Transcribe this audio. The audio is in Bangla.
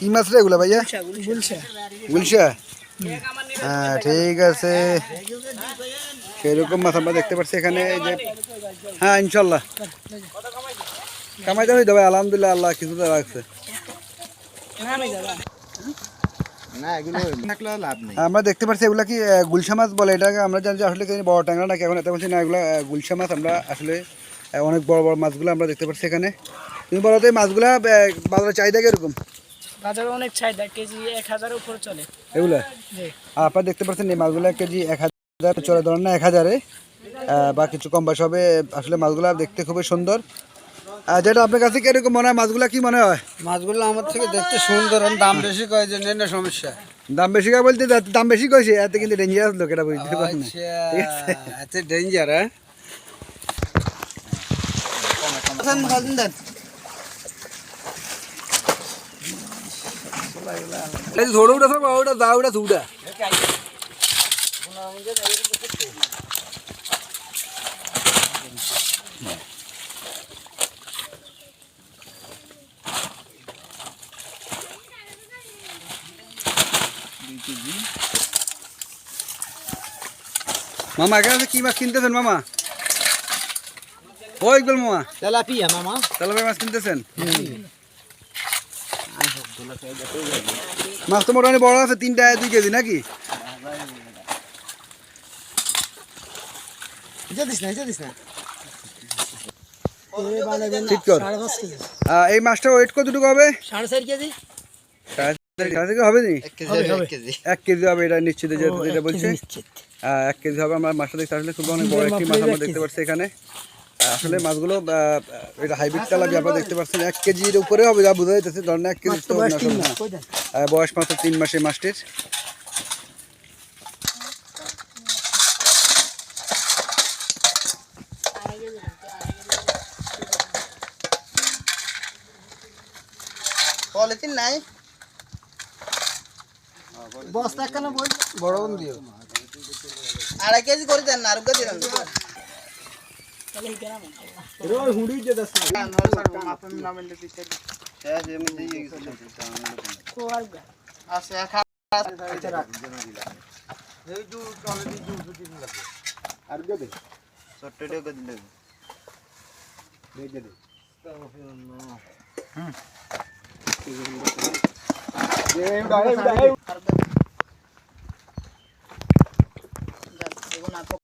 কি মাছ রে এগুলো ভাইয়া? গুলশা হ্যাঁ ঠিক আছে। সেরকম মাছ আমরা দেখতে পাচ্ছি এখানে এই যে হ্যাঁ ইনশাল্লাহ। কামাইতে হয়ে যাবে আলহামদুলিল্লাহ আল্লাহ কিছু তো রাখছে। না এগুলো থাকলে লাভ নেই। আমরা দেখতে পাচ্ছি এগুলা কি গুলশা মাছ বলে? এটাকে আমরা জানি যে আসলে বড় ট্যাংরা নাকি? এখন এটা বলছি না এগুলা গুলশা মাছ আমরা আসলে অনেক বড় বড় মাছগুলো আমরা দেখতে পাচ্ছি এখানে। তুমি বলো তো এই মাছগুলা বাজারে চাহিদা কীরকম? বাজারে অনেক চাহিদা কেজি এক হাজারের উপর চলে। এগুলা? আর আপনারা দেখতে পাচ্ছেন এই মাছগুলো কেজি এক হাজার চলে ধরেন না এক হাজারে। বা কিছু কম বেশ হবে। আসলে মাছগুলো দেখতে খুবই সুন্দর। আর যেটা আপনার কাছে কীরকম মনে হয় মাছগুলো কি মনে হয়? মাছগুলো আমার থেকে দেখতে সুন্দর দাম বেশি কয় যে না সমস্যা। দাম বেশি কয় বলতে দাম বেশি কইছে এতে কিন্তু ডেঞ্জারাস লোক এটা বুঝতে আছে? এত ডেঞ্জার হ্যাঁ? এই যে থোড়া উঠা থাকবা ওটা দা ওটা থুটা মামা এখানে আছে কি মাছ কিনতেছেন মামা ও ইকবাল মামা তেলাপিয়া মামা তেলাপিয়া মাছ কিনতেছেন মাছ তো মোটামুটি বড় আছে তিনটা দুই কেজি নাকি? এই মাছটা ওয়েট কতটুকু হবে? সাড়ে চার কেজি। হবে নি? এক কেজি হবে এটা নিশ্চিত যেটা বলছে। এক কেজি হবে আমরা মাছটা দেখতে আসলে খুব অনেক বড় একটি মাছ আমরা দেখতে পাচ্ছি এখানে। আসলে মাছগুলো আহ, এটা হাইব্রিড তেলাপি আপনারা দেখতে পাচ্ছেন এক কেজির উপরে হবে যা বোঝা যাচ্ছে ধরেন এক কেজি তো বয়স মাত্র তিন মাসে মাছটির। পলিথিন নাই। বস্তা কেন বড় দিও আড়াই কেজি করে দেন না আর কেজি দেন আছে এক আর কে দে ছোট্ট করে দিলে দেখে দে আর